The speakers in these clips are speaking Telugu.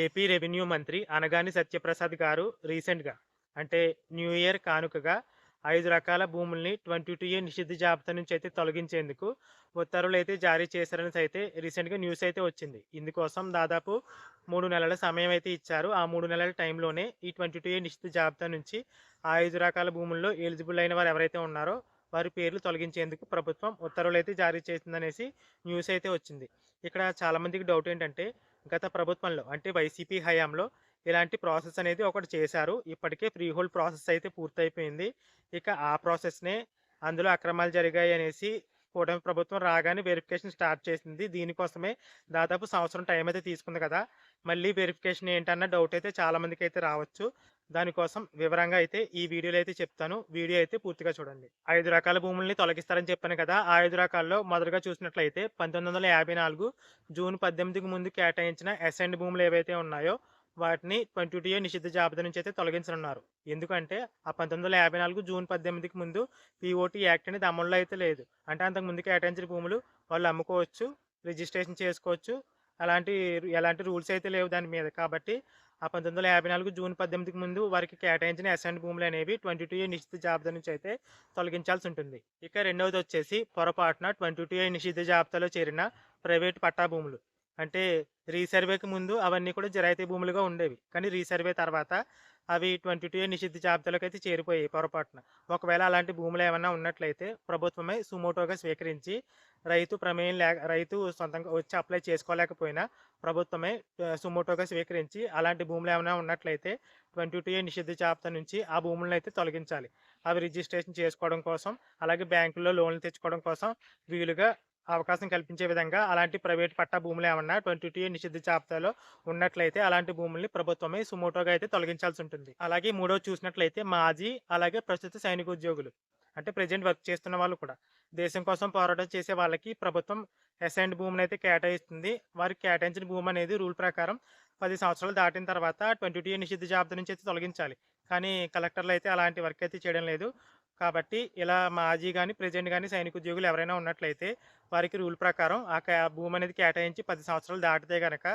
ఏపీ రెవెన్యూ మంత్రి అనగాని సత్యప్రసాద్ గారు రీసెంట్‌గా అంటే న్యూ ఇయర్ కానుకగా ఐదు రకాల భూముల్ని 22 ఏ నిషిద్ధ జాబితా నుంచి అయితే తొలగించేందుకు ఉత్తర్వులు అయితే జారీ చేశారని అయితే రీసెంట్‌గా న్యూస్ అయితే వచ్చింది. ఇందుకోసం దాదాపు మూడు నెలల సమయం అయితే ఇచ్చారు. ఆ మూడు నెలల టైంలోనే ఈ 22 ఏ నిషిద్ధ జాబితా నుంచి ఆ ఐదు రకాల భూముల్లో ఎలిజిబుల్ అయిన వారు ఎవరైతే ఉన్నారో వారి పేర్లు తొలగించేందుకు ప్రభుత్వం ఉత్తర్వులైతే జారీ చేసిందనేసి న్యూస్ అయితే వచ్చింది. ఇక్కడ చాలామందికి డౌట్ ఏంటంటే గత ప్రభుత్వంలో అంటే వైసీపీ హయాంలో ఇలాంటి ప్రాసెస్ అనేది ఒకటి చేశారు. ఇప్పటికే ఫ్రీ హోల్డ్ ప్రాసెస్ అయితే పూర్తయిపోయింది. ఇక ఆ ప్రాసెస్‌నే అందులో అక్రమాలు జరిగాయి అనేసి కూటమి ప్రభుత్వం రాగానే వెరిఫికేషన్ స్టార్ట్ చేసింది. దీనికోసమే దాదాపు సంవత్సరం టైం అయితే తీసుకుంది కదా! మళ్ళీ వెరిఫికేషన్ ఏంటన్న డౌట్ అయితే చాలా అయితే రావచ్చు. దానికోసం వివరంగా అయితే ఈ వీడియోలో అయితే చెప్తాను. వీడియో అయితే పూర్తిగా చూడండి. ఐదు రకాల భూముల్ని తొలగిస్తారని చెప్పాను కదా! ఆ ఐదు రకాల్లో మొదటగా చూసినట్లయితే 1954 జూన్ 18కి ముందు కేటాయించిన అసైన్డ్ భూములు ఏవైతే ఉన్నాయో వాటిని ట్వంటీ టూ నిషిద్ధ జాబితా నుంచి అయితే తొలగించనున్నారు. ఎందుకంటే ఆ 1954 జూన్ 18కి ముందు పీఓటీ యాక్ట్ అనేది అమల్లో అయితే లేదు. అంటే అంతకు ముందు కేటాయించిన భూములు వాళ్ళు అమ్ముకోవచ్చు, రిజిస్ట్రేషన్ చేసుకోవచ్చు. అలాంటి ఎలాంటి రూల్స్ అయితే లేవు దాని మీద. కాబట్టి ఆ 1954 జూన్ 18కి ముందు వారికి కేటాయించిన అసెంట్ భూములు అనేవి 22 ఏ నిషిద్ధ జాబితా నుంచి అయితే తొలగించాల్సి ఉంటుంది. ఇక రెండవది వచ్చేసి పొరపాటున 22 ఏ నిషిద్ధ జాబితాలో చేరిన ప్రైవేట్ పట్టా భూములు. అంటే రీసర్వేకి ముందు అవన్నీ కూడా జరాయితీ భూములుగా ఉండేవి. కానీ రీసర్వే తర్వాత అవి 22 ఏ నిషిద్ధ జాబితాలోకి అయితే చేరిపోయాయి పొరపాటున. ఒకవేళ అలాంటి భూములు ఏమైనా ఉన్నట్లయితే ప్రభుత్వమే సుమోటోగా స్వీకరించి రైతు ప్రమేయం లేక రైతు సొంతంగా వచ్చి అప్లై చేసుకోలేకపోయినా ప్రభుత్వమే సుమోటోగా స్వీకరించి అలాంటి భూములు ఏమైనా ఉన్నట్లయితే 22 ఏ నిషిద్ధ జాబితా నుంచి ఆ భూములను అయితే తొలగించాలి. అవి రిజిస్ట్రేషన్ చేసుకోవడం కోసం, అలాగే బ్యాంకుల్లో లోన్లు తెచ్చుకోవడం కోసం వీలుగా అవకాశం కల్పించే విధంగా అలాంటి ప్రైవేట్ పట్టా భూములు ఏమన్నా ట్వంటీ టూ నిషిద్ధ జాబితాలో ఉన్నట్లయితే అలాంటి భూముల్ని ప్రభుత్వమే సుమోటోగా అయితే తొలగించాల్సి ఉంటుంది. అలాగే మూడో చూసినట్లయితే మాజీ అలాగే ప్రస్తుత సైనిక ఉద్యోగులు అంటే ప్రెజెంట్ వర్క్ చేస్తున్న వాళ్ళు కూడా. దేశం కోసం పోరాటం చేసే వాళ్ళకి ప్రభుత్వం అసైన్డ్ అయితే కేటాయిస్తుంది. వారికి కేటాయించిన భూమి అనేది రూల్ ప్రకారం పది సంవత్సరాలు దాటిన తర్వాత ట్వంటీ టూ నిషిద్ధ జాబితా నుంచి అయితే తొలగించాలి. కానీ కలెక్టర్లు అయితే అలాంటి వర్క్ అయితే చేయడం లేదు. కాబట్టి ఇలా మాజీ గాని, ప్రెజెంట్ సైనిక ఉద్యోగులు ఎవరైనా ఉన్నట్లయితే వారికి రూల్ ప్రకారం ఆ కే భూమి అనేది కేటాయించి పది సంవత్సరాలు దాటితే కనుక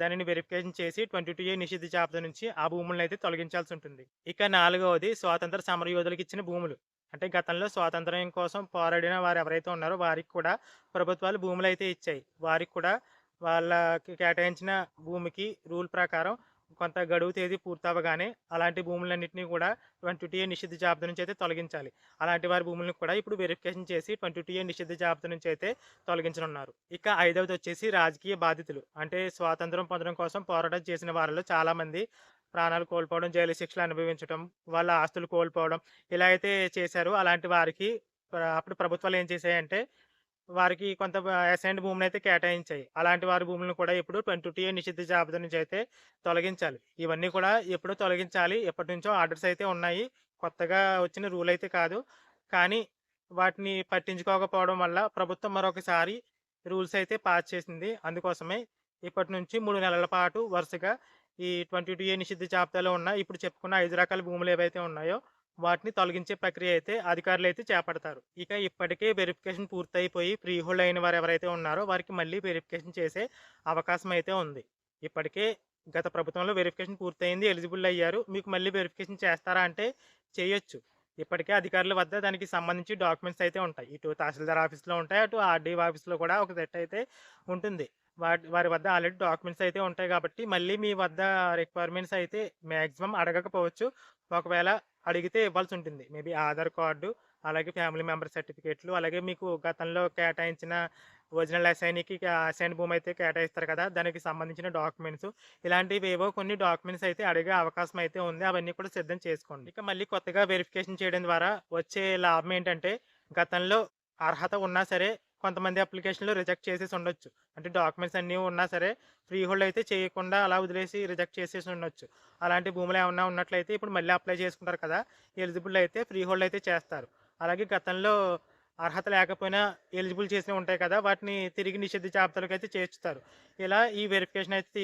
దానిని వెరిఫికేషన్ చేసి 22 ఏ నిషిద్ధ జాబితా నుంచి ఆ భూములను అయితే తొలగించాల్సి ఉంటుంది. ఇక నాలుగవది స్వాతంత్ర సమరయోధులకు ఇచ్చిన భూములు. అంటే గతంలో స్వాతంత్ర్యం కోసం పోరాడిన వారు ఎవరైతే ఉన్నారో వారికి కూడా ప్రభుత్వాలు భూములైతే ఇచ్చాయి. వారికి కూడా వాళ్ళకి కేటాయించిన భూమికి రూల్ ప్రకారం కొంత గడువు తేదీ పూర్తవ్వగానే అలాంటి భూములన్నిటిని కూడా 22 ఏ నిషిద్ధ జాబితా నుంచి అయితే తొలగించాలి. అలాంటి వారి భూములను కూడా ఇప్పుడు వెరిఫికేషన్ చేసి 22 ఏ నిషిద్ధ జాబితా నుంచి అయితే తొలగించనున్నారు. ఇక ఐదవది వచ్చేసి రాజకీయ బాధితులు. అంటే స్వాతంత్రం పొందడం కోసం పోరాటం చేసిన వారిలో చాలామంది ప్రాణాలు కోల్పోవడం, జైలు శిక్షలు అనుభవించడం, వాళ్ళ ఆస్తులు కోల్పోవడం ఇలా అయితే చేశారో అలాంటి వారికి అప్పుడు ప్రభుత్వాలు ఏం చేశాయంటే వారికి కొంత అసైన్డ్ భూములు అయితే కేటాయించాయి. అలాంటి వారి భూములను కూడా ఇప్పుడు 22 ఏ నిషిద్ధ జాబితా నుంచి అయితే తొలగించాలి. ఇవన్నీ కూడా ఎప్పుడో తొలగించాలి. ఎప్పటినుంచో ఆర్డర్స్ అయితే ఉన్నాయి. కొత్తగా వచ్చిన రూల్ అయితే కాదు. కానీ వాటిని పట్టించుకోకపోవడం వల్ల ప్రభుత్వం మరొకసారి రూల్స్ అయితే పాస్ చేసింది. అందుకోసమే ఇప్పటి నుంచి మూడు నెలల పాటు వరుసగా ఈ 22 ఏ నిషిద్ధ జాబితాలో ఉన్న ఇప్పుడు చెప్పుకున్న ఐదు రకాల భూములు ఏవైతే ఉన్నాయో వాటిని తొలగించే ప్రక్రియ అయితే అధికారులు అయితే చేపడతారు. ఇక ఇప్పటికే వెరిఫికేషన్ పూర్తయిపోయి ఫ్రీ హోల్డ్ అయిన వారు ఎవరైతే ఉన్నారో వారికి మళ్ళీ వెరిఫికేషన్ చేసే అవకాశం అయితే ఉంది. ఇప్పటికే గత ప్రభుత్వంలో వెరిఫికేషన్ పూర్తయింది. ఎలిజిబుల్ అయ్యారు. మీకు మళ్ళీ వెరిఫికేషన్ చేస్తారా అంటే చేయొచ్చు. ఇప్పటికే అధికారుల వద్ద దానికి సంబంధించి డాక్యుమెంట్స్ అయితే ఉంటాయి. ఇటు తహసీల్దార్ ఆఫీస్‌లో ఉంటాయి. అటు ఆర్‌డీఓ ఆఫీస్‌లో కూడా ఒక సెట్ అయితే ఉంటుంది. వాటి వారి వద్ద ఆల్రెడీ డాక్యుమెంట్స్ అయితే ఉంటాయి కాబట్టి మళ్ళీ మీ వద్ద రిక్వైర్మెంట్స్ అయితే మ్యాక్సిమం అడగకపోవచ్చు. ఒకవేళ అడిగితే ఇవ్వాల్సి ఉంటుంది. మేబీ ఆధార్ కార్డు, అలాగే ఫ్యామిలీ మెంబర్ సర్టిఫికేట్‌లు, అలాగే మీకు గతంలో కేటాయించిన ఒరిజినల్ అసైన్కి అసైన్ భూమి అయితే కేటాయిస్తారు కదా! దానికి సంబంధించిన డాక్యుమెంట్స్ ఇలాంటివి ఏవో కొన్ని డాక్యుమెంట్స్ అయితే అడిగే అవకాశం అయితే ఉంది. అవన్నీ కూడా సిద్ధం చేసుకోండి. ఇక మళ్ళీ కొత్తగా వెరిఫికేషన్ చేయడం ద్వారా వచ్చే లాభం ఏంటంటే గతంలో అర్హత ఉన్నా సరే కొంతమంది అప్లికేషన్‌లు రిజెక్ట్ చేసేసి ఉండొచ్చు. అంటే డాక్యుమెంట్స్ అన్నీ ఉన్నా సరే ఫ్రీ హోల్డ్ అయితే చేయకుండా అలా వదిలేసి రిజెక్ట్ చేసేసి ఉండొచ్చు. అలాంటి భూములు ఏమన్నా ఉన్నట్లయితే ఇప్పుడు మళ్ళీ అప్లై చేసుకుంటారు కదా! ఎలిజిబుల్ అయితే ఫ్రీ హోల్డ్ అయితే చేస్తారు. అలాగే గతంలో అర్హత లేకపోయినా ఎలిజిబుల్ చేసినవి ఉంటాయి కదా! వాటిని తిరిగి నిషిద్ధ జాబితాలకు అయితే చేర్చుతారు. ఇలా ఈ వెరిఫికేషన్ అయితే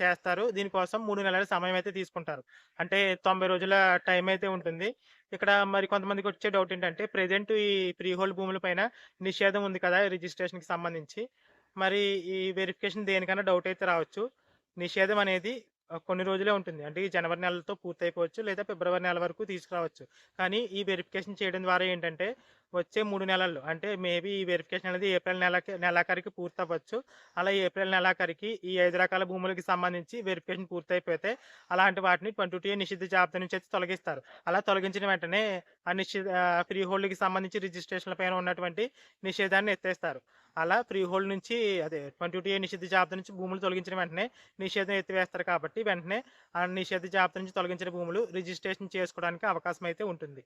చేస్తారు. దీనికోసం మూడు నెలల సమయం అయితే తీసుకుంటారు. అంటే 90 రోజుల టైం అయితే ఉంటుంది. ఇక్కడ మరి కొంతమందికి వచ్చే డౌట్ ఏంటంటే ప్రెజెంట్ ఈ ప్రీ హోల్డ్ భూముల పైన నిషేధం ఉంది కదా! రిజిస్ట్రేషన్‌కి సంబంధించి. మరి ఈ వెరిఫికేషన్ దేనికైనా డౌట్ అయితే రావచ్చు. నిషేధం అనేది కొన్ని రోజులే ఉంటుంది. అంటే ఈ జనవరి నెలతో పూర్తయిపోవచ్చు. లేదా ఫిబ్రవరి నెల వరకు తీసుకురావచ్చు. కానీ ఈ వెరిఫికేషన్ చేయడం ద్వారా ఏంటంటే వచ్చే మూడు నెలల్లో అంటే మేబీ ఈ వెరిఫికేషన్ అనేది ఏప్రిల్ నెలకి నెలాఖరికి పూర్తవ్వచ్చు. అలా ఏప్రిల్ నెలాఖరికి ఈ ఐదు రకాల భూములకి సంబంధించి వెరిఫికేషన్ పూర్తయిపోతే అలాంటి వాటిని 22 నిషిద్ధ జాబితా నుంచి అయితే తొలగిస్తారు. అలా తొలగించిన వెంటనే ఆ నిషిద్ధ ఫ్రీ హోల్డ్‌కి సంబంధించి రిజిస్ట్రేషన్‌ల పైన ఉన్నటువంటి నిషేధాన్ని ఎత్తేస్తారు. అలా ఫ్రీ హోల్డ్ నుంచి అదే 22 నిషిద్ధ జాబితా నుంచి భూములు తొలగించిన వెంటనే నిషేధం ఎత్తివేస్తారు కాబట్టి వెంటనే ఆ నిషేధ జాబితా నుంచి తొలగించిన భూములు రిజిస్ట్రేషన్ చేసుకోవడానికి అవకాశం అయితే ఉంటుంది.